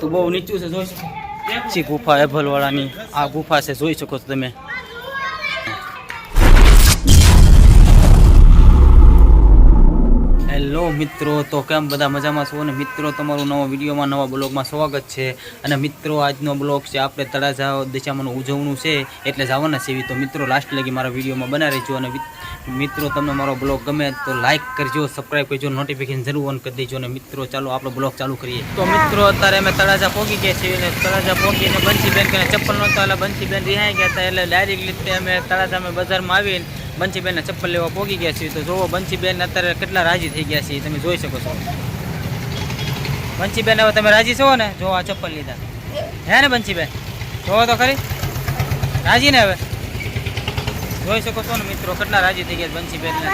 તો બહુ નીચું છે, જોઈ શકો. ગુફા એભલ વાળાની આ ગુફા છે, જોઈ શકો છો તમે. મિત્રો, તો કેમ બધા મજામાં છો? અને મિત્રો, તમારું નવા વિડીયોમાં, નવા બ્લોગમાં સ્વાગત છે. અને મિત્રો, આજનો બ્લોગ છે આપણે તળાજા દિશામાંનું ઉજવણું છે, એટલે જવાના છે તો મિત્રો લાસ્ટ લગી મારા વિડીયોમાં બના રહેજો. અને મિત્રો, તમને મારો બ્લોગ ગમે તો લાઇક કરજો સબસ્ક્રાઈબ કરજો નોટિફિકેશન જરૂર ઓન કરી દેજો. અને મિત્રો, ચાલો આપણો બ્લોગ ચાલુ કરીએ. તો મિત્રો, અત્યારે અમે તળાજા પહોંચી ગયા છીએ અને તળાજા પહોંચીને બંસીબેન કે ચપ્પલ નહોતા, એટલે બંસીબેન રિહાઈ ગયા હતા, એટલે ડાયરેક્ટ રીતે અમે તળાજા બજારમાં આવીને બંસીબેનને ચપ્પલ લેવા પહોંચી ગયા છીએ. તો જોવો બંસીબેન અત્યારે કેટલા રાજી થઈ ગયા છે તમે જોઈ શકો છો. બંસીબેન હવે તમે રાજી છો ને? જો આ ચપ્પલ લીધા. હે ને બંસીબેન? જોવો તો ખરી. રાજી ને હવે? જોઈ શકો છો ને મિત્રો કેટલા રાજી થઈ ગયા બંસીબેન તો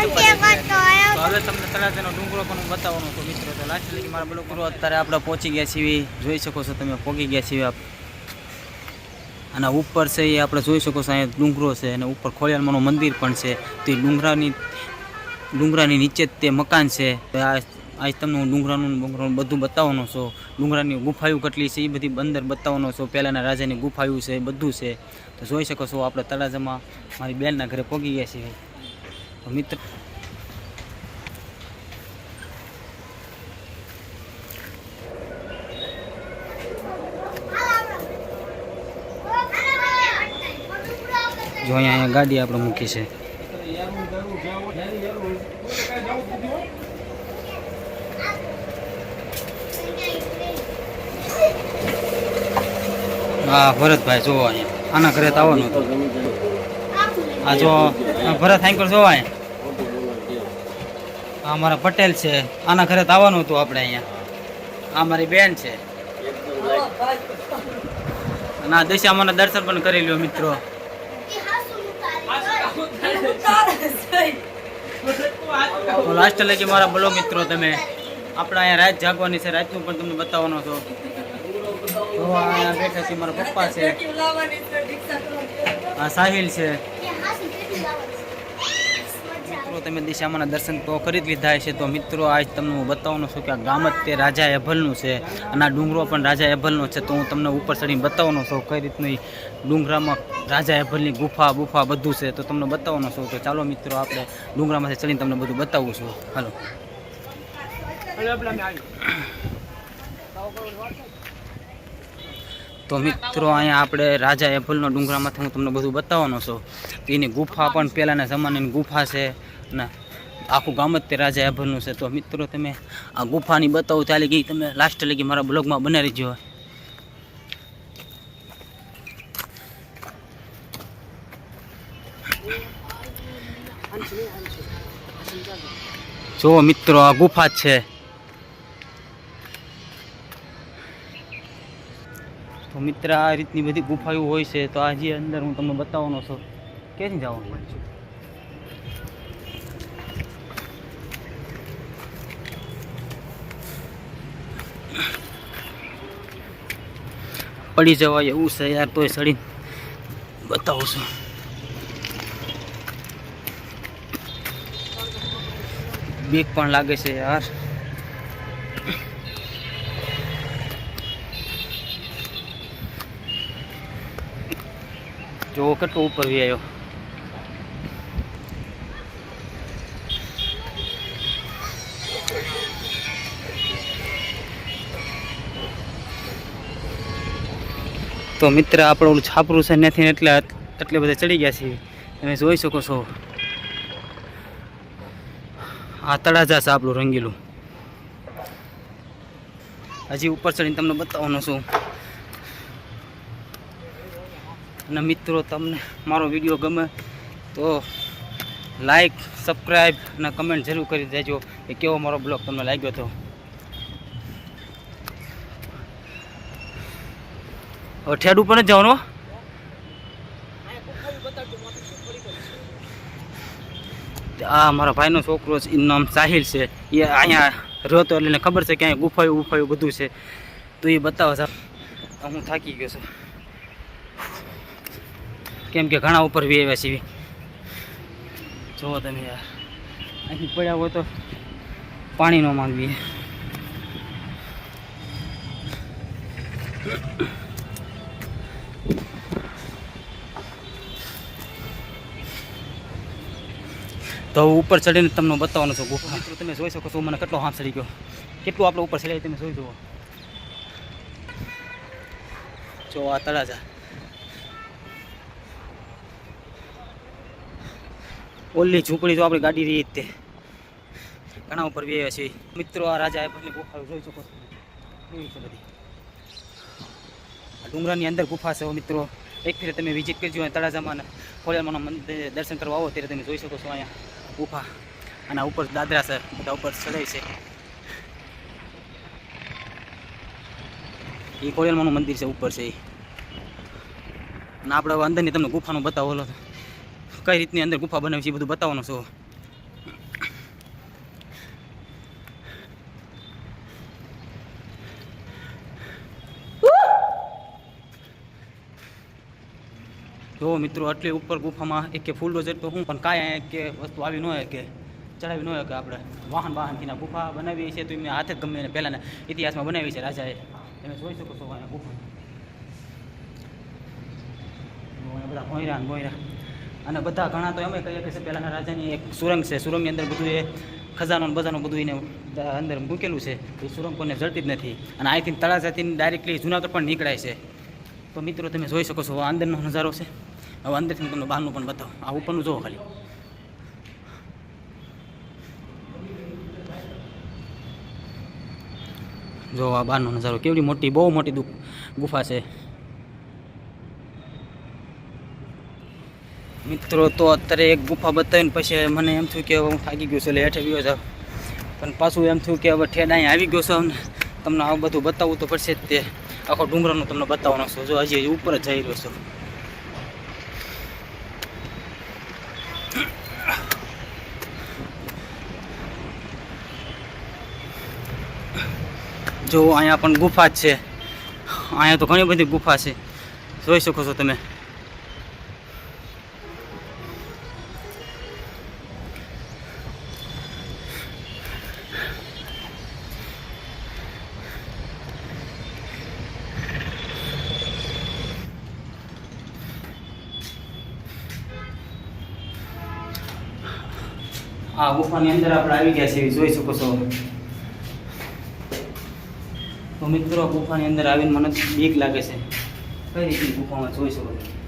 હવે તમને તળાજાનો ડુંગરો પણ હું બતાવવાનો છું મિત્રો. તો લાસ્ટ લગી મારા બ્લોગ અત્યારે આપણે પહોંચી ગયા છીએ. જોઈ શકો છો તમે પહોંચી ગયા છીએ અને ઉપર છે એ આપણે જોઈ શકો છો અહીંયા ડુંગરો છે અને ઉપર ખોડિયારમાંનું મંદિર પણ છે. તો ડુંગરાની ડુંગરાની નીચે જ તે મકાન છે. આ આજ તમને હું ડુંગરાનું ડુંગરાનું બધું બતાવવાનો છું. ડુંગરાની ગુફાયું કેટલી છે એ બધી અંદર બતાવવાનો છું. પહેલાંના રાજાની ગુફાયું છે બધું છે. તો જોઈ શકો છો આપણે તળાજામાં મારી બેનના ઘરે પહોંચી ગયા છીએ. મિત્ર જો અહીંયા અહીંયા ગાડી આપણે મૂકી છે. હા ભરતભાઈ જોવો અહીંયા. આના ઘરે તો આવવાનું હતું. આ જો ભરત સાંકળ જોવા અહીંયા. આ અમારા પટેલ છે. આના ઘરે તો આવવાનું હતું આપણે અહીંયા. આ મારી બેન છે. અને આ દશામાના દર્શન પણ કરી લ્યો મિત્રો. તો લાસ્ટ લગી મારા બોલો મિત્રો તમે આપણે અહીંયા રાત જાગવાની છે રાતનું પણ તમને બતાવવાનો છો. તો અહીંયા બેઠા છે મારા પપ્પા છે. આ સાહિલ છે. તમે દિશામાંના દર્શન તો કરી જ લીધા છે તો મિત્રો, આજ તમને હું બતાવવાનો છું કે આ ગામ જ તે રાજા એભલનું છે અને આ ડુંગરો પણ રાજા એભલનો છે. તો હું તમને ઉપર ચડીને બતાવવાનો છું કઈ રીતનું ડુંગરામાં રાજા એભલની ગુફા ગુફા બધું છે. તો તમને બતાવવાનો છું તો ચાલો મિત્રો, આપણે ડુંગરામાંથી ચડીને તમને બધું બતાવું છું. હાલો. તો મિત્રો, અહીંયા આપણે રાજા એભલનો ડુંગરામાંથી હું તમને બધું બતાવવાનો છું. એની ગુફા પણ પહેલાંના જમાનાની ગુફા છે. અને આખું ગામ જ તે રાજા આભરનું છે. તો મિત્રો, તમે આ ગુફાની બતાવો, ત્યાં લગી તમે લાસ્ટ લગી મારા બ્લોગમાં બનાવી જો જો મિત્રો, આ ગુફા છે. તો મિત્ર, આ રીતની બધી ગુફાઓ હોય છે, તો આજે અંદર હું તમને બતાવવાનો છું. ક્યાંથી જવાનું પડી જવાય એવું છે યાર, તોય સડી. બતાવું છું. બીક પણ લાગે છે યાર. જો કેટલો ઉપર વ્યાયો. તો મિત્ર, આપણે ઓલું છાપરું છે નથી એટલે એટલે બધા ચડી ગયા છીએ. તમે જોઈ શકો છો. આ તળાજા છે આપણું રંગીલું. હજી ઉપર ચડીને તમને બતાવવાનો છું. અને મિત્રો, તમને મારો વીડિયો ગમે તો લાઈક સબસ્ક્રાઈબ અને કમેન્ટ જરૂર કરી દેજો. કે કેવો મારો બ્લોગ તમને લાગ્યો હતો ઠેડ ઉપર જ જવાનો આ મારા ભાઈનો છોકરો છે, એનું નામ સાહિલ છે. એ અહીંયા રહેતો એટલે ખબર છે કે અહીંયા ગુફાયું ગુફાયું બધું છે. તો એ બતાવો સાહેબ હું થાકી ગયો છું. કેમ કે ઘણા ઉપર બી આવ્યા છીએ. જુઓ તમે યાર અહીં પડ્યા હોય તો પાણી ન માંગવીએ તો ઉપર ચડીને તમને બતાવવાનું છું ગુફા. મિત્રો, તમે જોઈ શકો છો મને કેટલો હાથ ચડી ગયો. કેટલું આપણે ઉપર ચડાય તમે જોઈ જુઓ. જો આ તળાજા. ઓલી ઝૂંપડી જો આપણી ગાડી રહી તે. ઘણા ઉપર બે છે. મિત્રો, આ રાજા એ ગુફા જોઈ શકો છો. કેવી છે બધી? ડુંગરાની અંદર ગુફા છે મિત્રો. એક ફેરે તમે વિઝિટ કરજો તળાજામાં મંદિર દર્શન કરવા આવો ત્યારે તમે જોઈ શકો છો અહીંયા. ગુફા. અને ઉપર દાદરા છે, બધા ઉપર ચડાય છે. એ ખોડિયારમાંનું મંદિર છે, ઉપર છે એ. અને આપણે અંદરની તમને ગુફાનું બતાવો કઈ રીતની અંદર ગુફા બનાવી છે એ બધું બતાવવાનું છું જો મિત્રો, આટલી ઉપર ગુફામાં એક કે ફૂલ ડોઝર તો હું, પણ કાંઈ કે વસ્તુ આવી ન હોય કે ચડાવી ન હોય કે આપણે વાહન વાહનથીના ગુફા બનાવી છે તો એમને હાથે જ ગમે પહેલાંના ઇતિહાસમાં બનાવી છે રાજાએ. તમે જોઈ શકો છો અહીંયા ગુફા. બધા ભોયરા ભોયરા. અને બધા ઘણા તો એમ કહીએ કે પહેલાંના રાજાની એક સુરંગ છે. સુરંગની અંદર બધું એ ખજાનો બજાનો બધું એને અંદર મૂકેલું છે. એ સુરંગ કોઈને જડતી જ નથી. અને અહીંથી તળાજાથી ડાયરેક્ટલી જુનાગઢ પણ નીકળાય છે. તો મિત્રો, તમે જોઈ શકો છો, આ અંદરનો નજારો છે. હવે અંદરથી હું તમને બહારનું પણ બતાવું. આ ઉપરનું જોવો ખાલી. જો આ બહારનો નજારો. કેવડી મોટી, બહુ મોટી ગુફા છે. મિત્રો, તો અત્યારે એક ગુફા બતાવીને પછી મને એમ થયું કે હું થાકી ગયો છું એટલે હેઠે ગયો જાઉં. પણ પાછું એમ થયું કે હવે ઠેડ અહીંયા આવી ગયો છું તમને આવું બધું બતાવવું તો પડશે જ તે. આખો ડુંગરાનું તમને બતાવવાનો છું. જો હજી ઉપર જ જઈ રહ્યો છું. જો અહીંયા પણ ગુફા જ છે. અહીંયા તો ઘણી બધી ગુફા છે. જોઈ શકો છો તમે. આ ગુફાની અંદર આપણે આવી ગયા છીએ. જોઈ શકો છો. તો મિત્રો ગુફાની અંદર આવીને મને બીક લાગે છે. કઈ રીતની ગુફામાં જોઈ શકો છો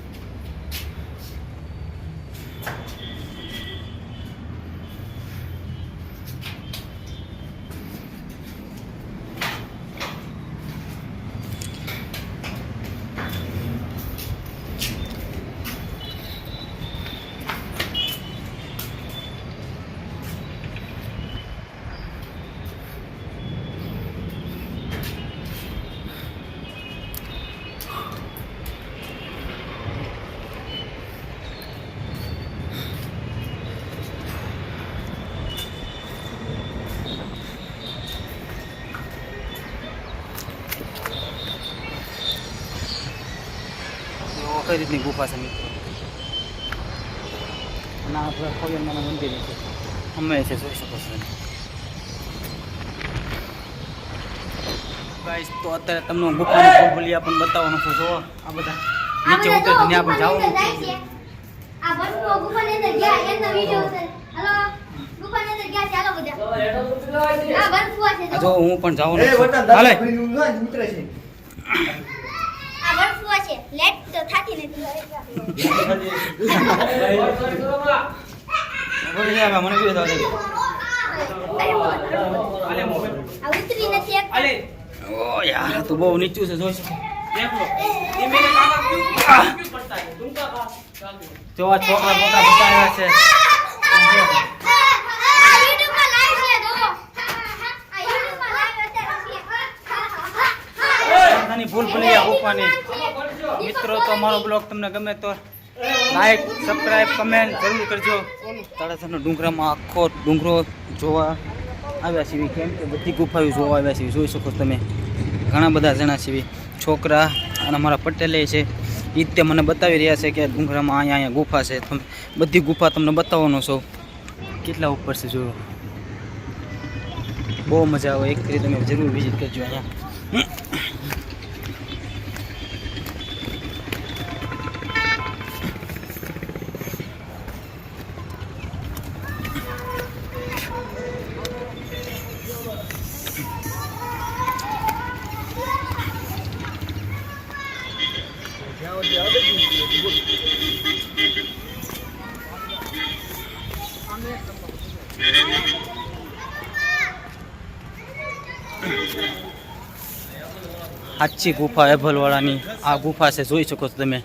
તો કઈ રીતની ગુફા છે મિત્રો? અને આપણે ખોડિયારમાંના મંદિર છે. અમે છે જોઈ શકો છો. ગાઈસ તો અત્યારે તમને ગુફાની ભૂલભુલિયા પણ બતાવવાનું છું. જો આ બધા નીચે ઉતરે તો ત્યાં પણ જવાનું. આ વનનો ગુફાની અંદર ગયા એનો વિડિયો છે હેલો ગુફાની અંદર ગયા ચાલો બધા. આ વનફુવા છે જો. હું પણ જવાનું એ છું. હાલે. ઉતરે છે. તો બહુ નીચું છે જોઈ જોવા છોકરા મોટા આવ્યા છે ભૂલ ભૂલી ગુફાની મિત્રો તો મારો બ્લોગ તમને ગમે તો લાઈક સબસ્ક્રાઈબ કમેન્ટ જરૂર કરજો. તળાજાનો ડુંગરામાં આખો ડુંગરો જોવા આવ્યા છીએ. કેમ કે બધી ગુફાઓ જોવા આવ્યા છીએ. જોઈ શકો તમે. ઘણા બધા જણા છીએ છોકરા અને અમારા પટેલે છે. એ તે મને બતાવી રહ્યા છે કે ડુંગરામાં અહીંયા અહીંયા ગુફા છે. તમે બધી ગુફા તમને બતાવવાનો છો. કેટલા ઉપર છે જોયો બહુ મજા આવે. એક તમે જરૂર વિઝિટ કરજો અહીંયા. સાચી ગુફા એભલવાળાની આ ગુફા છે, જોઈ શકો છો તમે.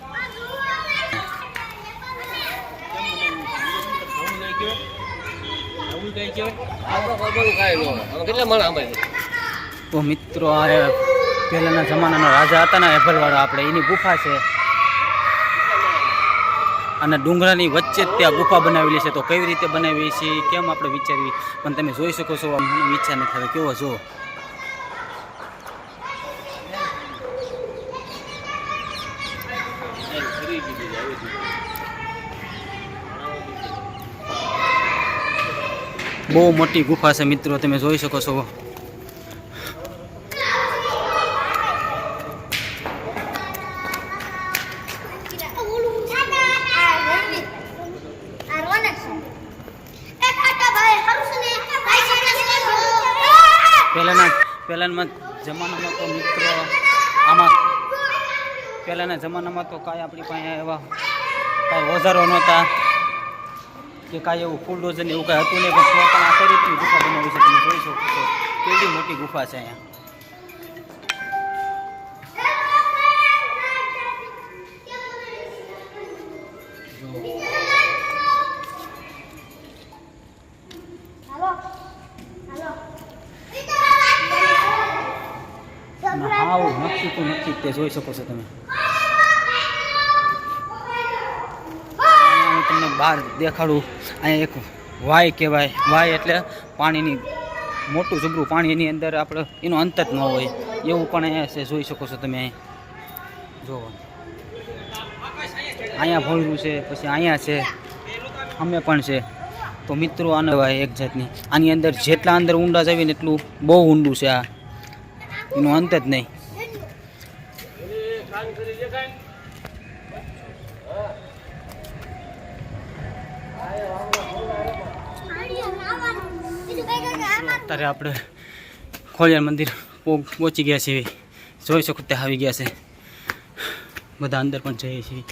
તો મિત્રો, આ પહેલાંના જમાનાના રાજા હતા ને, એભલવાળા આપણે, એની ગુફા છે. અને ડુંગરાની વચ્ચે જ ત્યાં ગુફા બનાવેલી છે. તો કેવી રીતે બનાવી છે, કેમ આપણે વિચારવી? પણ તમે જોઈ શકો છો મને નથી થતી કેવો જો બહુ મોટી ગુફા છે મિત્રો, તમે જોઈ શકો છો. પહેલાંના પહેલાંના જમાનામાં તો મિત્રો આમાં પહેલાંના જમાનામાં તો કાંઈ આપણી પાસે એવા કાંઈ ઓજારો નહોતા કે કાંઈ એવું ફૂલ ડોઝન એવું કાંઈ હતું નહીં પણ તો પણ આ કઈ રીતની ગુફા બનાવી છે તમે જોઈ શકો છો. કેવી મોટી ગુફા છે અહીંયા. હાવ નક્કી તો નક્કી તે જોઈ શકો છો તમે. હું તમને બહાર દેખાડું. અહીંયા એક વાય કહેવાય. વાય એટલે પાણીની મોટું ઝુબરું પાણી એની અંદર આપણે એનો અંત જ ન હોય. એવું પણ અહીંયા છે, જોઈ શકો છો તમે અહીં. જુઓ અહીંયા ભોયરું છે, પછી અહીંયા છે. અમે પણ છે. તો મિત્રો, આને વાય એક જાતની. આની અંદર જેટલા અંદર ઊંડા જાવીએ ને એટલું બહુ ઊંડું છે આ. એનો અંત જ નહીં. અત્યારે આપણે ખોડિયાર મંદિર પહોંચી ગયા છીએ. જોઈ શકો ત્યાં આવી ગયા છે. બધા અંદર પણ જઈએ છીએ.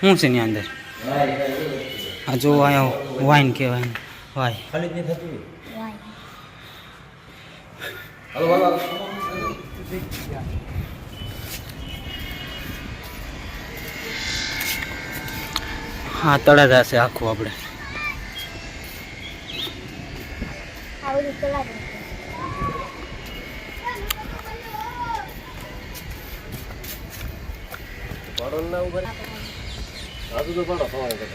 શું છે એની અંદર? આ જો વાઇન કહેવાય વાય. હા તળાજા છે આખું આપણે. આ બધું ચલા દે.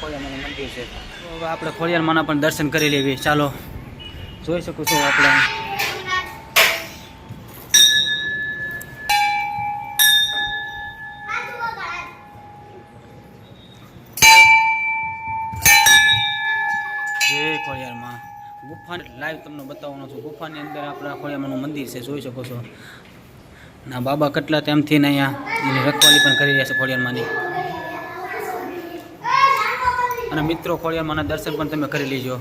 ખોડિયારમાંનું મંદિર છે. તો હવે આપણે ખોડિયારમાંના પણ દર્શન કરી લેવી. ચાલો જોઈ શકું છું આપણે. ગુફા લાઈવ તમને બતાવવાનો છું. ગુફાની અંદર આપણા ખોડિયારમાંનું મંદિર છે, જોઈ શકો છો. ના, બાબા કેટલા તેમથી ને અહીંયા એની રખવાલી પણ કરી રહ્યા છે ખોડિયારમાંની. અને મિત્રો, ખોડિયારમાંના દર્શન પણ તમે કરી લેજો.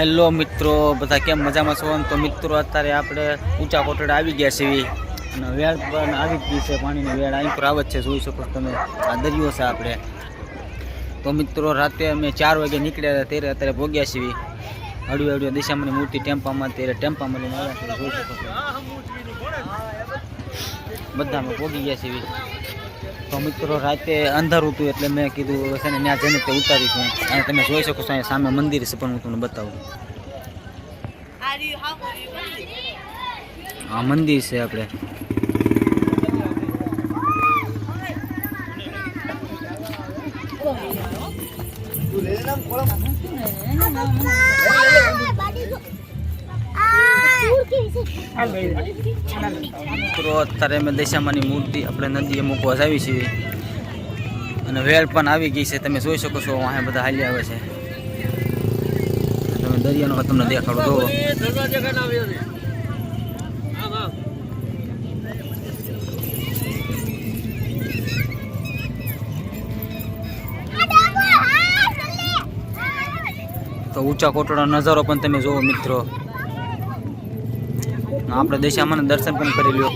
હેલો મિત્રો, બધા કેમ મજામાં છો? તો મિત્રો, અત્યારે આપણે ઊંચા કોટડા આવી ગયા છે અને વેળ પણ આવી જ ગઈ છે, પાણીની વેળ અહીં પર આવે છે, જોઈ શકો તમે. આ દરિયો છે આપણે. તો મિત્રો, રાતે અમે ચાર વાગે નીકળ્યા હતા, ત્યારે અત્યારે ભોગ્યા છીએ. હળવી હળવી દિશામાંની મૂર્તિ ટેમ્પામાં, ત્યારે ટેમ્પામાં લઈને આવ્યા છે જોઈ શકો બધામાં ભોગી ગયા છીએ. તો મિત્રો રાતે અંધારું હતું એટલે મેં કીધું છે ને, ત્યાં જઈને તે ઉતારી છું. અને તમે જોઈ શકો છો, અહીંયા સામે મંદિર છે, પણ હું તમને બતાવું. હા, મંદિર છે આપણે. અત્યારે અમે દશામાની મૂર્તિ આપણે નદીએ મૂકવા આવી છીએ. અને વેળ પણ આવી ગઈ છે, તમે જોઈ શકો છો અહીંયા બધા હાલી આવે છે. તમે દરિયાનો તમને દેખાડો, જોવો. તો ઊંચા કોટડાનો નજારો પણ તમે જોવો, મિત્રો. આપણે દશામાના દર્શન પણ કરી લ્યો.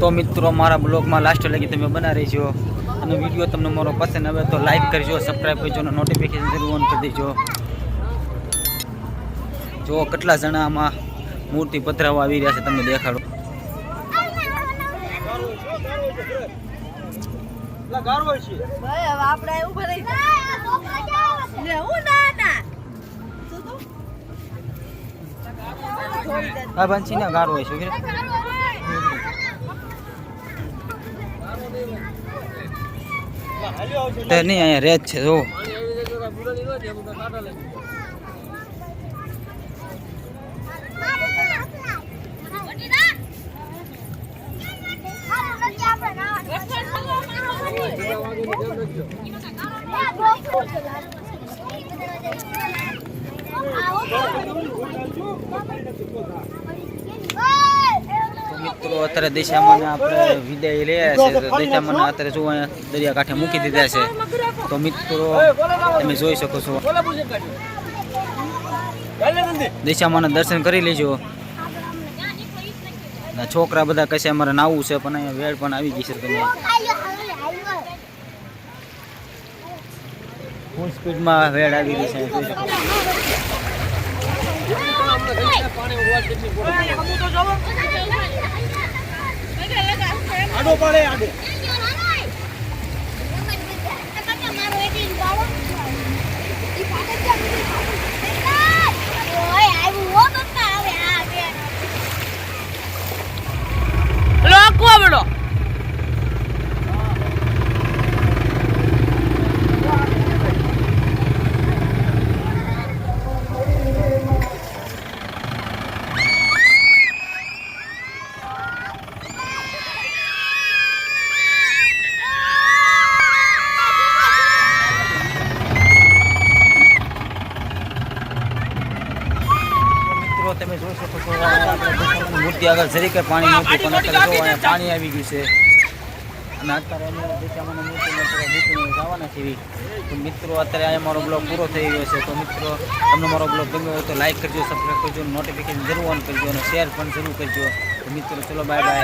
તો મિત્રો, મારા બ્લોગમાં લાસ્ટ લગી તમે બના રહેજો. અને વીડિયો તમને મારો પસંદ આવે તો લાઈક કરજો સબસ્ક્રાઈબ કરજો અને નોટિફિકેશન જરૂર ઓન કરી દેજો. જો કેટલા જણા આમાં મૂર્તિ પથરાવા આવી રહ્યા છે તમને દેખાડો. ગારો હોય છે. તે? નહીં અહીંયા રેત છે જો મિત્રો, અત્યારે દિશામાં આપણે વિદાય રહ્યા છે. દિશામાં અત્યારે જો અહીંયા દરિયા કાંઠે મૂકી દીધા છે. તો મિત્રો, તમે જોઈ શકો છો. દિશામાં દર્શન કરી લેજો. છોકરા બધા કશે અમારે નાવું છે, પણ અહીંયા વેળ પણ આવી ગઈ છે, તમે. ફૂલ સ્પીડમાં વેડ આવી ગઈ છે આડો પાડે આડો. મિત્રો મૂર્તિ આગળ જરી કે પાણી નહોતું પણ અત્યારે પાણી આવી ગયું છે. અને અત્યારે જવાના છીએ. તો મિત્રો અત્યારે અહીંયા મારો બ્લોગ પૂરો થઈ ગયો છે. તો મિત્રો તમને મારો બ્લોગ ગમ્યો હોય તો લાઈક કરજો સબસ્ક્રાઈબ કરજો નોટિફિકેશન જરૂર ઓન કરજો અને શેર પણ જરૂર કરજો. તો મિત્રો ચલો બાય બાય